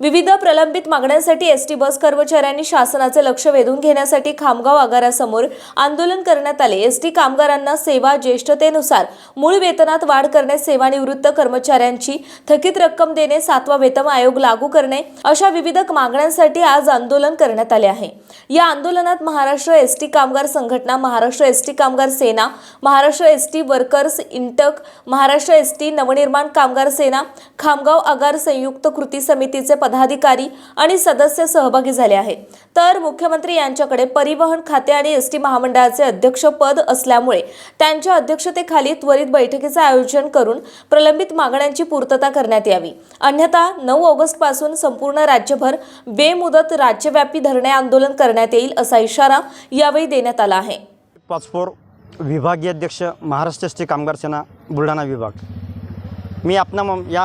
विविध प्रलंबित मागण्यांसाठी एस टी बस कर्मचाऱ्यांनी शासनाचे लक्ष वेधून घेण्यासाठी खामगाव आगारासमोर आंदोलन करण्यात आले. एस टी कामगारांना सेवा ज्येष्ठतेनुसार मूळ वेतनात वाढ करणे सेवानिवृत्त कर्मचाऱ्यांची थकीत रक्कम देणे सातवा वेतन आयोग लागू करणे अशा विविध मागण्यांसाठी आज आंदोलन करण्यात आले आहे. या आंदोलनात महाराष्ट्र एस टी कामगार संघटना Maharashtra S T Kamgar Sena Maharashtra S T workers INTUC Maharashtra S T Navnirman Kamgar Sena Khamgaon आगार संयुक्त कृती समितीचे पदाधिकारी आणि सदस्य सहभागी झाले आहेत तर मुख्यमंत्री यांच्याकडे परिवहन खाते आणि एस टी महामंडळाचे अध्यक्षपद असल्यामुळे त्यांच्या अध्यक्षतेखाली त्वरित बैठकीचं आयोजन करून प्रलंबित मागण्यांची पूर्तता करण्यात यावी. अन्यथा नऊ ऑगस्टपासून संपूर्ण राज्यभर बेमुदत राज्यव्यापी धरणे आंदोलन करण्यात येईल असा इशारा यावेळी देण्यात आला आहे. पाचपोर विभागीय अध्यक्ष महाराष्ट्र एस टी कामगार सेना बुलढाणा विभाग. मी आपणा या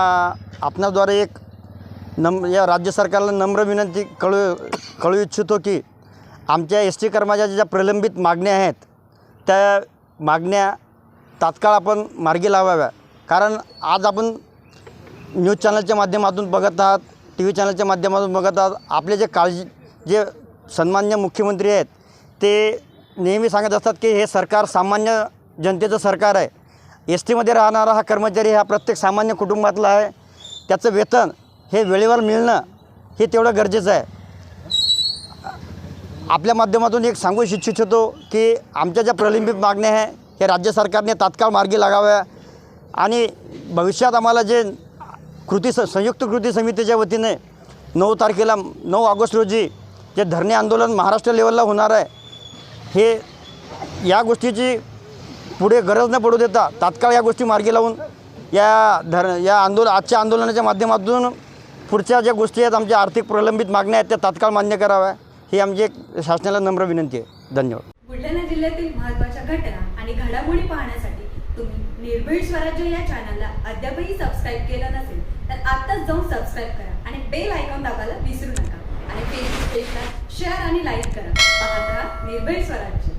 आपणाद्वारे एक नम या राज्य सरकारला नम्र विनंती कळू कळू इच्छितो की आमच्या एस टी कर्मचाऱ्याच्या ज्या प्रलंबित मागण्या आहेत त्या मागण्या तात्काळ आपण मार्गी लावाव्या. कारण आज आपण न्यूज चॅनलच्या माध्यमातून बघत आहात टी व्ही चॅनलच्या माध्यमातून बघत आहात आपले जे काळजी जे सन्मान्य मुख्यमंत्री आहेत ते नेहमी सांगत असतात की हे सरकार सामान्य जनतेचं सरकार आहे. एस टीमध्ये राहणारा हा कर्मचारी हा प्रत्येक सामान्य कुटुंबातला आहे. त्याचं वेतन हे वेळेवर मिळणं हे तेवढं गरजेचं आहे. आपल्या माध्यमातून एक सांगू इच्छित होतो की आमच्या ज्या प्रलंबित मागण्या आहे हे राज्य सरकारने तात्काळ मार्गी लागाव्या आणि भविष्यात आम्हाला जे कृती स संयुक्त कृती समितीच्या वतीने नऊ तारखेला नऊ ऑगस्ट रोजी जे धरणे आंदोलन महाराष्ट्र लेवलला होणार आहे हे या गोष्टीची पुढे गरज न पडू देता तात्काळ या गोष्टी मार्गी लावून या धर या आंदोलन आजच्या आंदोलनाच्या माध्यमातून पुढच्या ज्या गोष्टी आहेत आमच्या आर्थिक प्रलंबित मागण्या आहेत त्या तात्काळ मान्य कराव्या. ही आमची एक शासनाला नम्र विनंती आहे. धन्यवाद. बुलढाणा जिल्ह्यातील महत्त्वाच्या घटना आणि घडामोडी पाहण्यासाठी तुम्ही निर्भीड स्वराज्य या चॅनलला अद्यापही सबस्क्राईब केलं नसेल तर आत्ताच जाऊन सबस्क्राईब करा आणि बेल आयकॉन दाबायला विसरू नका. आणि फेसबुक पेजला शेअर आणि लाईक करा. पाहत राहा निर्भीड स्वराज्य.